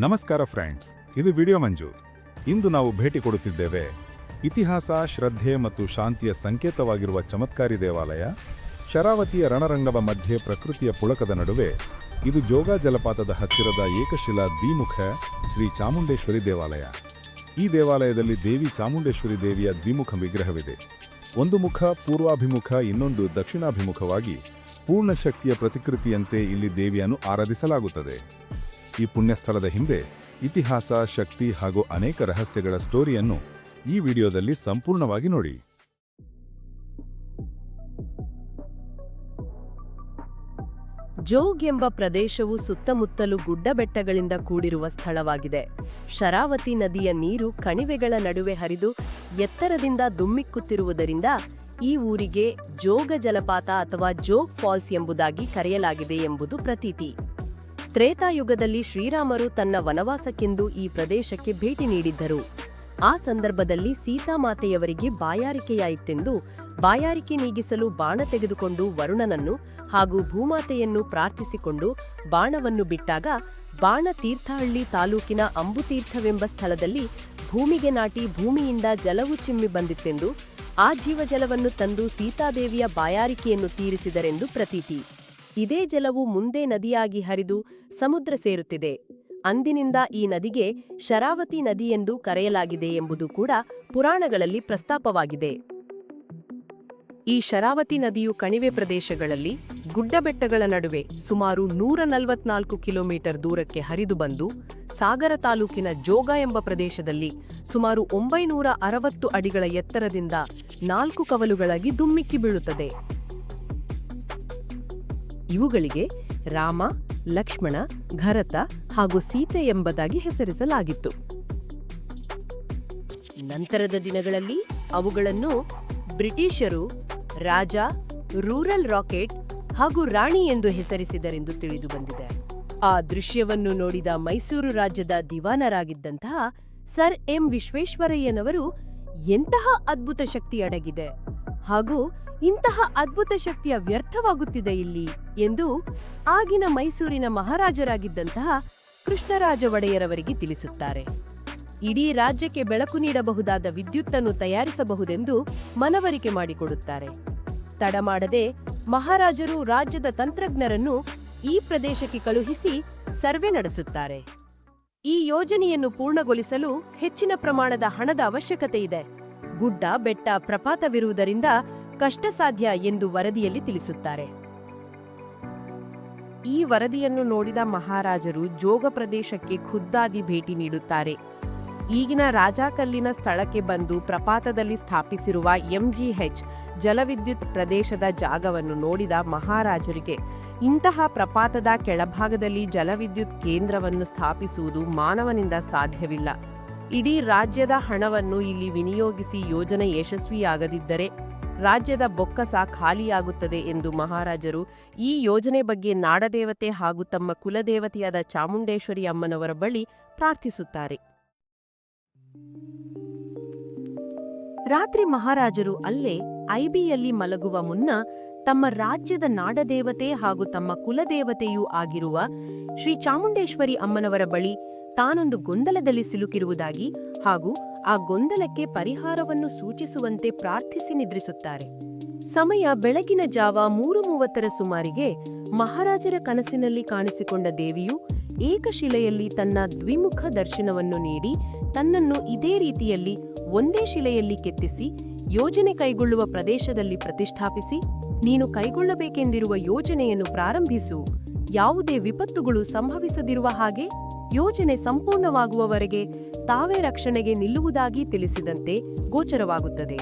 ನಮಸ್ಕಾರ ಫ್ರೆಂಡ್ಸ್, ಇದು ವಿಡಿಯೋ ಮಂಜು. ಇಂದು ನಾವು ಭೇಟಿ ಕೊಡುತ್ತಿದ್ದೇವೆ ಇತಿಹಾಸ, ಶ್ರದ್ಧೆ ಮತ್ತು ಶಾಂತಿಯ ಸಂಕೇತವಾಗಿರುವ ಚಮತ್ಕಾರಿ ದೇವಾಲಯ, ಶರಾವತಿಯ ರಣರಂಗದ ಮಧ್ಯೆ ಪ್ರಕೃತಿಯ ಪುಳಕದ ನಡುವೆ. ಇದು ಜೋಗ ಜಲಪಾತದ ಹತ್ತಿರದ ಏಕಶಿಲಾ ದ್ವಿಮುಖ ಶ್ರೀ ಚಾಮುಂಡೇಶ್ವರಿ ದೇವಾಲಯ. ಈ ದೇವಾಲಯದಲ್ಲಿ ದೇವಿ ಚಾಮುಂಡೇಶ್ವರಿ ದೇವಿಯ ದ್ವಿಮುಖ ವಿಗ್ರಹವಿದೆ. ಒಂದು ಮುಖ ಪೂರ್ವಾಭಿಮುಖ, ಇನ್ನೊಂದು ದಕ್ಷಿಣಾಭಿಮುಖವಾಗಿ ಪೂರ್ಣ ಶಕ್ತಿಯ ಪ್ರತಿಕೃತಿಯಂತೆ ಇಲ್ಲಿ ದೇವಿಯನ್ನು ಆರಾಧಿಸಲಾಗುತ್ತದೆ. ಈ ಪುಣ್ಯಸ್ಥಳದ ಹಿಂದೆ ಇತಿಹಾಸ, ಶಕ್ತಿ ಹಾಗೂ ಅನೇಕ ರಹಸ್ಯಗಳ ಸ್ಟೋರಿಯನ್ನು ಈ ವಿಡಿಯೋದಲ್ಲಿ ಸಂಪೂರ್ಣವಾಗಿ ನೋಡಿ. ಜೋಗ್ ಎಂಬ ಪ್ರದೇಶವು ಸುತ್ತಮುತ್ತಲು ಗುಡ್ಡಬೆಟ್ಟಗಳಿಂದ ಕೂಡಿರುವ ಸ್ಥಳವಾಗಿದೆ. ಶರಾವತಿ ನದಿಯ ನೀರು ಕಣಿವೆಗಳ ನಡುವೆ ಹರಿದು ಎತ್ತರದಿಂದ ದುಮ್ಮಿಕ್ಕುತ್ತಿರುವುದರಿಂದ ಈ ಊರಿಗೆ ಜೋಗ ಜಲಪಾತ ಅಥವಾ ಜೋಗ್ ಫಾಲ್ಸ್ ಎಂಬುದಾಗಿ ಕರೆಯಲಾಗಿದೆ ಎಂಬುದು ಪ್ರತೀತಿ. ತ್ರೇತಾಯುಗದಲ್ಲಿ ಶ್ರೀರಾಮರು ತನ್ನ ವನವಾಸಕ್ಕೆಂದು ಈ ಪ್ರದೇಶಕ್ಕೆ ಭೇಟಿ ನೀಡಿದ್ದರು. ಆ ಸಂದರ್ಭದಲ್ಲಿ ಸೀತಾಮಾತೆಯವರಿಗೆ ಬಾಯಾರಿಕೆಯಾಯಿತೆಂದು ಬಾಯಾರಿಕೆ ನೀಗಿಸಲು ಬಾಣ ತೆಗೆದುಕೊಂಡು ವರುಣನನ್ನು ಹಾಗೂ ಭೂಮಾತೆಯನ್ನು ಪ್ರಾರ್ಥಿಸಿಕೊಂಡು ಬಾಣವನ್ನು ಬಿಟ್ಟಾಗ ಬಾಣ ತೀರ್ಥಹಳ್ಳಿ ತಾಲೂಕಿನ ಅಂಬುತೀರ್ಥವೆಂಬ ಸ್ಥಳದಲ್ಲಿ ಭೂಮಿಗೆ ನಾಟಿ ಭೂಮಿಯಿಂದ ಜಲವು ಚಿಮ್ಮಿ ಬಂದಿತ್ತೆಂದು ಆ ಜೀವಜಲವನ್ನು ತಂದು ಸೀತಾದೇವಿಯ ಬಾಯಾರಿಕೆಯನ್ನು ತೀರಿಸಿದರೆಂದು ಪ್ರತೀತಿ. ಇದೇ ಜಲವು ಮುಂದೆ ನದಿಯಾಗಿ ಹರಿದು ಸಮುದ್ರ ಸೇರುತ್ತಿದೆ. ಅಂದಿನಿಂದ ಈ ನದಿಗೆ ಶರಾವತಿ ನದಿ ಎಂದು ಕರೆಯಲಾಗಿದೆ ಎಂಬುದು ಕೂಡ ಪುರಾಣಗಳಲ್ಲಿ ಪ್ರಸ್ತಾಪವಾಗಿದೆ. ಈ ಶರಾವತಿ ನದಿಯು ಕಣಿವೆ ಪ್ರದೇಶಗಳಲ್ಲಿ ಗುಡ್ಡಬೆಟ್ಟಗಳ ನಡುವೆ ಸುಮಾರು ನೂರ ನಲವತ್ನಾಲ್ಕು ಕಿಲೋಮೀಟರ್ ದೂರಕ್ಕೆ ಹರಿದು ಬಂದು ಸಾಗರ ತಾಲೂಕಿನ ಜೋಗ ಎಂಬ ಪ್ರದೇಶದಲ್ಲಿ ಸುಮಾರು ಒಂಬೈನೂರ ಅರವತ್ತು ಅಡಿಗಳ ಎತ್ತರದಿಂದ ನಾಲ್ಕು ಕವಲುಗಳಾಗಿ ದುಮ್ಮಿಕ್ಕಿ ಬೀಳುತ್ತದೆ. ಇವುಗಳಿಗೆ ರಾಮ, ಲಕ್ಷ್ಮಣ, ಘರತ ಹಾಗೂ ಸೀತೆ ಎಂಬುದಾಗಿ ಹೆಸರಿಸಲಾಗಿತ್ತು. ನಂತರದ ದಿನಗಳಲ್ಲಿ ಅವುಗಳನ್ನು ಬ್ರಿಟಿಷರು ರಾಜ, ರೂರಲ್ ರಾಕೆಟ್ ಹಾಗೂ ರಾಣಿ ಎಂದು ಹೆಸರಿಸಿದರೆಂದು ತಿಳಿದು ಬಂದಿದೆ. ಆ ದೃಶ್ಯವನ್ನು ನೋಡಿದ ಮೈಸೂರು ರಾಜ್ಯದ ದಿವಾನರಾಗಿದ್ದಂತಹ ಸರ್ ಎಂ ವಿಶ್ವೇಶ್ವರಯ್ಯನವರು ಎಂತಹ ಅದ್ಭುತ ಶಕ್ತಿ ಅಡಗಿದೆ. ಹಾಗೂ ಇಂತಹ ಅದ್ಭುತ ಶಕ್ತಿಯ ವ್ಯರ್ಥವಾಗುತ್ತಿದೆ ಇಲ್ಲಿ ಎಂದು ಆಗಿನ ಮೈಸೂರಿನ ಮಹಾರಾಜರಾಗಿದ್ದಂತಹ ಕೃಷ್ಣರಾಜ ಒಡೆಯರವರಿಗೆ ತಿಳಿಸುತ್ತಾರೆ. ಇಡೀ ರಾಜ್ಯಕ್ಕೆ ಬೆಳಕು ನೀಡಬಹುದಾದ ವಿದ್ಯುತ್ತನ್ನು ತಯಾರಿಸಬಹುದೆಂದು ಮನವರಿಕೆ ಮಾಡಿಕೊಡುತ್ತಾರೆ. ತಡ ಮಾಡದೆ ಮಹಾರಾಜರು ರಾಜ್ಯದ ತಂತ್ರಜ್ಞರನ್ನು ಈ ಪ್ರದೇಶಕ್ಕೆ ಕಳುಹಿಸಿ ಸರ್ವೆ ನಡೆಸುತ್ತಾರೆ. ಈ ಯೋಜನೆಯನ್ನು ಪೂರ್ಣಗೊಳಿಸಲು ಹೆಚ್ಚಿನ ಪ್ರಮಾಣದ ಹಣದ ಅವಶ್ಯಕತೆ ಇದೆ. ಗುಡ್ಡ ಬೆಟ್ಟ ಪ್ರಪಾತವಿರುವುದರಿಂದ ಕಷ್ಟ ಸಾಧ್ಯ ಎಂದು ವರದಿಯಲ್ಲಿ ತಿಳಿಸುತ್ತಾರೆ. ಈ ವರದಿಯನ್ನು ನೋಡಿದ ಮಹಾರಾಜರು ಜೋಗ ಪ್ರದೇಶಕ್ಕೆ ಖುದ್ದಾಗಿ ಭೇಟಿ ನೀಡುತ್ತಾರೆ. ಈಗಿನ ರಾಜಾಕಲ್ಲಿನ ಸ್ಥಳಕ್ಕೆ ಬಂದು ಪ್ರಪಾತದಲ್ಲಿ ಸ್ಥಾಪಿಸಿರುವ ಎಂಜಿಎಚ್ ಜಲವಿದ್ಯುತ್ ಪ್ರದೇಶದ ಜಾಗವನ್ನು ನೋಡಿದ ಮಹಾರಾಜರಿಗೆ, ಇಂತಹ ಪ್ರಪಾತದ ಕೆಳಭಾಗದಲ್ಲಿ ಜಲವಿದ್ಯುತ್ ಕೇಂದ್ರವನ್ನು ಸ್ಥಾಪಿಸುವುದು ಮಾನವನಿಂದ ಸಾಧ್ಯವಿಲ್ಲ. ಇಡೀ ರಾಜ್ಯದ ಹಣವನ್ನು ಇಲ್ಲಿ ವಿನಿಯೋಗಿಸಿ ಯೋಜನೆ ಯಶಸ್ವಿಯಾಗದಿದ್ದರೆ ರಾಜ್ಯದ ಬೊಕ್ಕಸ ಖಾಲಿಯಾಗುತ್ತದೆ ಎಂದು ಮಹಾರಾಜರು ಈ ಯೋಜನೆ ಬಗ್ಗೆ ನಾಡದೇವತೆ ಹಾಗೂ ತಮ್ಮ ಕುಲದೇವತೆಯಾದ ಚಾಮುಂಡೇಶ್ವರಿ ಅಮ್ಮನವರ ಬಳಿ ಪ್ರಾರ್ಥಿಸುತ್ತಾರೆ. ರಾತ್ರಿ ಮಹಾರಾಜರು ಅಲ್ಲೇ ಐಬಿಯಲ್ಲಿ ಮಲಗುವ ಮುನ್ನ ತಮ್ಮ ರಾಜ್ಯದ ನಾಡದೇವತೆ ಹಾಗೂ ತಮ್ಮ ಕುಲದೇವತೆಯೂ ಆಗಿರುವ ಶ್ರೀ ಚಾಮುಂಡೇಶ್ವರಿ ಅಮ್ಮನವರ ಬಳಿ ತಾನೊಂದು ಗೊಂದಲದಲ್ಲಿ ಸಿಲುಕಿರುವುದಾಗಿ ಹಾಗೂ ಆ ಗೊಂದಲಕ್ಕೆ ಪರಿಹಾರವನ್ನು ಸೂಚಿಸುವಂತೆ ಪ್ರಾರ್ಥಿಸಿ ನಿದ್ರಿಸುತ್ತಾರೆ. ಸಮಯ ಬೆಳಗಿನ ಜಾವ ಮೂರು ಮೂವತ್ತರ ಸುಮಾರಿಗೆ ಮಹಾರಾಜರ ಕನಸಿನಲ್ಲಿ ಕಾಣಿಸಿಕೊಂಡ ದೇವಿಯು ಏಕಶಿಲೆಯಲ್ಲಿ ತನ್ನ ದ್ವಿಮುಖ ದರ್ಶನವನ್ನು ನೀಡಿ ತನ್ನನ್ನು ಇದೇ ರೀತಿಯಲ್ಲಿ ಒಂದೇ ಶಿಲೆಯಲ್ಲಿ ಕೆತ್ತಿಸಿ ಯೋಜನೆ ಕೈಗೊಳ್ಳುವ ಪ್ರದೇಶದಲ್ಲಿ ಪ್ರತಿಷ್ಠಾಪಿಸಿ ನೀನು ಕೈಗೊಳ್ಳಬೇಕೆಂದಿರುವ ಯೋಜನೆಯನ್ನು ಪ್ರಾರಂಭಿಸು. ಯಾವುದೇ ವಿಪತ್ತುಗಳು ಸಂಭವಿಸದಿರುವ ಹಾಗೆ ಯೋಜನೆ ಸಂಪೂರ್ಣವಾಗುವವರೆಗೆ ತಾವೇ ರಕ್ಷಣೆಗೆ ನಿಲ್ಲುವುದಾಗಿ ತಿಳಿಸಿದಂತೆ ಗೋಚರವಾಗುತ್ತದೆ.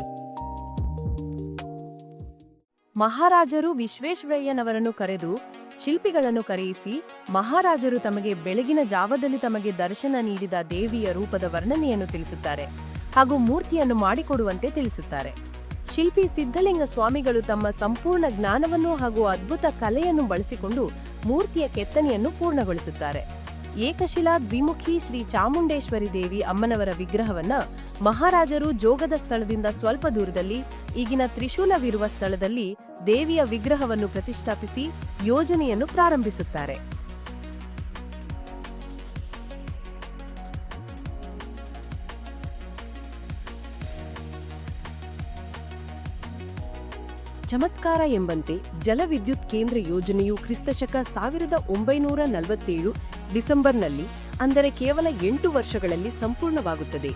ಮಹಾರಾಜರು ವಿಶ್ವೇಶ್ವರಯ್ಯನವರನ್ನು ಕರೆದು ಶಿಲ್ಪಿಗಳನ್ನು ಕರೆಯಿಸಿ ಮಹಾರಾಜರು ತಮಗೆ ಬೆಳಗಿನ ಜಾವದಲ್ಲಿ ತಮಗೆ ದರ್ಶನ ನೀಡಿದ ದೇವಿಯ ರೂಪದ ವರ್ಣನೆಯನ್ನು ತಿಳಿಸುತ್ತಾರೆ ಹಾಗೂ ಮೂರ್ತಿಯನ್ನು ಮಾಡಿಕೊಡುವಂತೆ ತಿಳಿಸುತ್ತಾರೆ. ಶಿಲ್ಪಿ ಸಿದ್ಧಲಿಂಗ ಸ್ವಾಮಿಗಳು ತಮ್ಮ ಸಂಪೂರ್ಣ ಜ್ಞಾನವನ್ನು ಹಾಗೂ ಅದ್ಭುತ ಕಲೆಯನ್ನು ಬಳಸಿಕೊಂಡು ಮೂರ್ತಿಯ ಕೆತ್ತನೆಯನ್ನು ಪೂರ್ಣಗೊಳಿಸುತ್ತಾರೆ. ಏಕಶಿಲಾ ದ್ವಿಮುಖಿ ಶ್ರೀ ಚಾಮುಂಡೇಶ್ವರಿ ದೇವಿ ಅಮ್ಮನವರ ವಿಗ್ರಹವನ್ನ ಮಹಾರಾಜರು ಜೋಗದ ಸ್ಥಳದಿಂದ ಸ್ವಲ್ಪ ದೂರದಲ್ಲಿ, ಈಗಿನ ತ್ರಿಶೂಲವಿರುವ ಸ್ಥಳದಲ್ಲಿ ದೇವಿಯ ವಿಗ್ರಹವನ್ನು ಪ್ರತಿಷ್ಠಾಪಿಸಿ ಯೋಜನೆಯನ್ನು ಪ್ರಾರಂಭಿಸುತ್ತಾರೆ. ಚಮತ್ಕಾರ ಎಂಬಂತೆ ಜಲವಿದ್ಯುತ್ ಕೇಂದ್ರ ಯೋಜನೆಯು ಕ್ರಿಸ್ತಶಕ ಸಾವಿರದ ಒಂಬೈನೂರ ನಲವತ್ತೇಳು ಡಿಸೆಂಬರ್ನಲ್ಲಿ, ಅಂದರೆ ಕೇವಲ ಎಂಟು ವರ್ಷಗಳಲ್ಲಿ ಸಂಪೂರ್ಣವಾಗುತ್ತದೆ.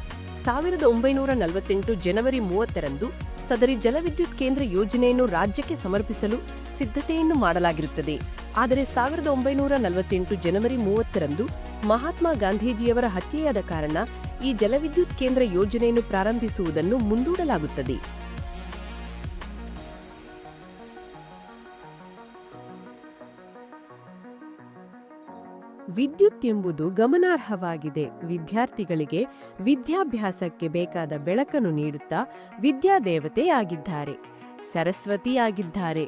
ಸಾವಿರದ ಒಂಬೈನೂರ ನಲವತ್ತೆಂಟು ಜನವರಿ ಮೂವತ್ತರಂದು ಸದರಿ ಜಲವಿದ್ಯುತ್ ಕೇಂದ್ರ ಯೋಜನೆಯನ್ನು ರಾಜ್ಯಕ್ಕೆ ಸಮರ್ಪಿಸಲು ಸಿದ್ಧತೆಯನ್ನು ಮಾಡಲಾಗಿರುತ್ತದೆ. ಆದರೆ ಸಾವಿರದ ಒಂಬೈನೂರ ನಲವತ್ತೆಂಟು ಜನವರಿ ಮೂವತ್ತರಂದು ಮಹಾತ್ಮ ಗಾಂಧೀಜಿಯವರ ಹತ್ಯೆಯಾದ ಕಾರಣ ಈ ಜಲವಿದ್ಯುತ್ ಕೇಂದ್ರ ಯೋಜನೆಯನ್ನು ಪ್ರಾರಂಭಿಸುವುದನ್ನು ಮುಂದೂಡಲಾಗುತ್ತದೆ. ವಿದ್ಯುತ್ ಎಂಬುದು ಗಮನಾರ್ಹವಾಗಿದೆ. ವಿದ್ಯಾರ್ಥಿಗಳಿಗೆ ವಿದ್ಯಾಭ್ಯಾಸಕ್ಕೆ ಬೇಕಾದ ಬೆಳಕನ್ನು ನೀಡುತ್ತಾ ವಿದ್ಯಾದೇವತೆಯಾಗಿದ್ದಾರೆ ಸರಸ್ವತಿಯಾಗಿದ್ದಾರೆ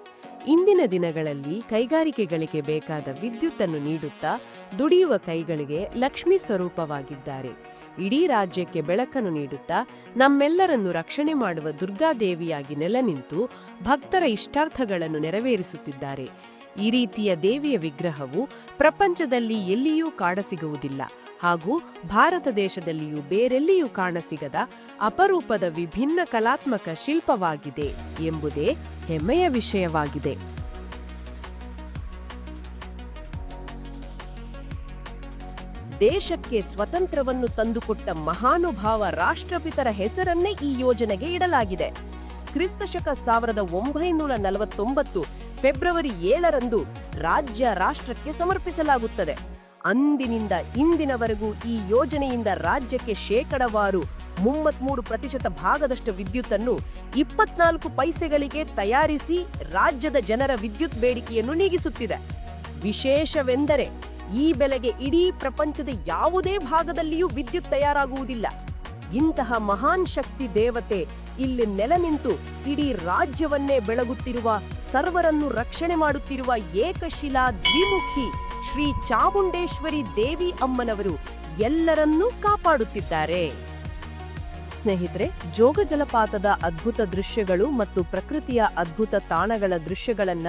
ಇಂದಿನ ದಿನಗಳಲ್ಲಿ ಕೈಗಾರಿಕೆಗಳಿಗೆ ಬೇಕಾದ ವಿದ್ಯುತ್ತನ್ನು ನೀಡುತ್ತಾ ದುಡಿಯುವ ಕೈಗಳಿಗೆ ಲಕ್ಷ್ಮಿ ಸ್ವರೂಪವಾಗಿದ್ದಾರೆ. ಇಡೀ ರಾಜ್ಯಕ್ಕೆ ಬೆಳಕನ್ನು ನೀಡುತ್ತಾ ನಮ್ಮೆಲ್ಲರನ್ನು ರಕ್ಷಣೆ ಮಾಡುವ ದುರ್ಗಾದೇವಿಯಾಗಿ ನೆಲನಿಂತು ಭಕ್ತರ ಇಷ್ಟಾರ್ಥಗಳನ್ನು ನೆರವೇರಿಸುತ್ತಿದ್ದಾರೆ. ಈ ರೀತಿಯ ದೇವಿಯ ವಿಗ್ರಹವು ಪ್ರಪಂಚದಲ್ಲಿ ಎಲ್ಲಿಯೂ ಕಾಣಸಿಗುವುದಿಲ್ಲ ಹಾಗೂ ಭಾರತ ದೇಶದಲ್ಲಿಯೂ ಬೇರೆಲ್ಲಿಯೂ ಕಾಣಸಿಗದ ಅಪರೂಪದ ವಿಭಿನ್ನ ಕಲಾತ್ಮಕ ಶಿಲ್ಪವಾಗಿದೆ ಎಂಬುದೇ ಹೆಮ್ಮೆಯ ವಿಷಯವಾಗಿದೆ. ದೇಶಕ್ಕೆ ಸ್ವತಂತ್ರವನ್ನು ತಂದುಕೊಟ್ಟ ಮಹಾನುಭಾವ ರಾಷ್ಟ್ರಪಿತರ ಹೆಸರನ್ನೇ ಈ ಯೋಜನೆಗೆ ಇಡಲಾಗಿದೆ. ಕ್ರಿಸ್ತಶಕ ಸಾವಿರದ ಒಂಬೈನೂರ ನಲವತ್ತೊಂಬತ್ತು ಫೆಬ್ರವರಿ ಏಳರಂದು ರಾಜ್ಯ ರಾಷ್ಟ್ರಕ್ಕೆ ಸಮರ್ಪಿಸಲಾಗುತ್ತದೆ. ಅಂದಿನಿಂದ ಇಂದಿನವರೆಗೂ ಈ ಯೋಜನೆಯಿಂದ ರಾಜ್ಯಕ್ಕೆ ಶೇಕಡವಾರು ಮೂವತ್ಮೂರು ಪ್ರತಿಶತ ಭಾಗದಷ್ಟು ವಿದ್ಯುತ್ತನ್ನು ಇಪ್ಪತ್ನಾಲ್ಕು ಪೈಸೆಗಳಿಗೆ ತಯಾರಿಸಿ ರಾಜ್ಯದ ಜನರ ವಿದ್ಯುತ್ ಬೇಡಿಕೆಯನ್ನು ನೀಗಿಸುತ್ತಿದೆ. ವಿಶೇಷವೆಂದರೆ ಈ ಬೆಲೆಗೆ ಇಡೀ ಪ್ರಪಂಚದ ಯಾವುದೇ ಭಾಗದಲ್ಲಿಯೂ ವಿದ್ಯುತ್ ತಯಾರಾಗುವುದಿಲ್ಲ. ಇಂತಹ ಮಹಾನ್ ಶಕ್ತಿ ದೇವತೆ ಇಲ್ಲಿ ನೆಲೆ ನಿಂತು ಇಡೀ ರಾಜ್ಯವನ್ನೇ ಬೆಳಗುತ್ತಿರುವ ಸರ್ವರನ್ನು ರಕ್ಷಣೆ ಮಾಡುತ್ತಿರುವ ಏಕಶಿಲಾ ದ್ವಿಮುಖಿ ಶ್ರೀ ಚಾಮುಂಡೇಶ್ವರಿ ದೇವಿ ಅಮ್ಮನವರು ಎಲ್ಲರನ್ನೂ ಕಾಪಾಡುತ್ತಿದ್ದಾರೆ. ಸ್ನೇಹಿತರೆ, ಜೋಗ ಜಲಪಾತದ ಅದ್ಭುತ ದೃಶ್ಯಗಳು ಮತ್ತು ಪ್ರಕೃತಿಯ ಅದ್ಭುತ ತಾಣಗಳ ದೃಶ್ಯಗಳನ್ನ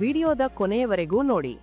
ವಿಡಿಯೋದ ಕೊನೆಯವರೆಗೂ ನೋಡಿ.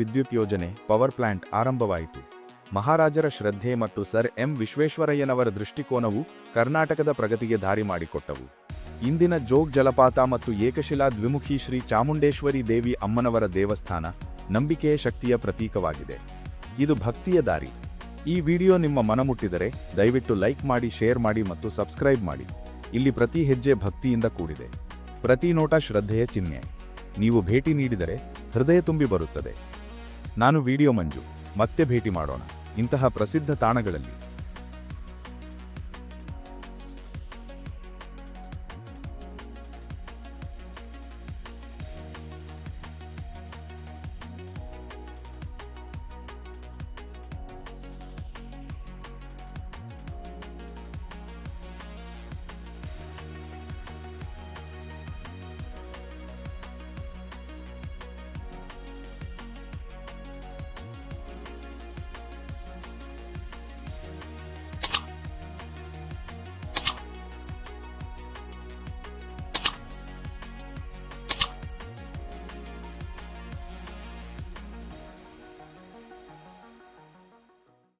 ವಿದ್ಯುತ್ ಯೋಜನೆ, ಪವರ್ ಪ್ಲಾಂಟ್ ಆರಂಭವಾಯಿತು. ಮಹಾರಾಜರ ಶ್ರದ್ಧೆ ಮತ್ತು ಸರ್ ಎಂ ವಿಶ್ವೇಶ್ವರಯ್ಯನವರ ದೃಷ್ಟಿಕೋನವು ಕರ್ನಾಟಕದ ಪ್ರಗತಿಗೆ ದಾರಿ ಮಾಡಿಕೊಟ್ಟವು. ಇಂದಿನ ಜೋಗ್ ಜಲಪಾತ ಮತ್ತು ಏಕಶಿಲಾ ದ್ವಿಮುಖಿ ಶ್ರೀ ಚಾಮುಂಡೇಶ್ವರಿ ದೇವಿ ಅಮ್ಮನವರ ದೇವಸ್ಥಾನ ನಂಬಿಕೆಯ ಶಕ್ತಿಯ ಪ್ರತೀಕವಾಗಿದೆ. ಇದು ಭಕ್ತಿಯ ದಾರಿ. ಈ ವಿಡಿಯೋ ನಿಮ್ಮ ಮನಮುಟ್ಟಿದರೆ ದಯವಿಟ್ಟು ಲೈಕ್ ಮಾಡಿ, ಶೇರ್ ಮಾಡಿ ಮತ್ತು ಸಬ್ಸ್ಕ್ರೈಬ್ ಮಾಡಿ. ಇಲ್ಲಿ ಪ್ರತಿ ಹೆಜ್ಜೆ ಭಕ್ತಿಯಿಂದ ಕೂಡಿದೆ. ಪ್ರತಿ ನೋಟ ಶ್ರದ್ಧೆಯ ಚಿಹ್ನೆ. ನೀವು ಭೇಟಿ ನೀಡಿದರೆ ಹೃದಯ ತುಂಬಿ ಬರುತ್ತದೆ. ನಾನು ವಿಡಿಯೋ ಮಂಜು. ಮತ್ತೆ ಭೇಟಿ ಮಾಡೋಣ. ಇಂತಹ ಪ್ರಸಿದ್ಧ ತಾಣಗಳಲ್ಲಿ.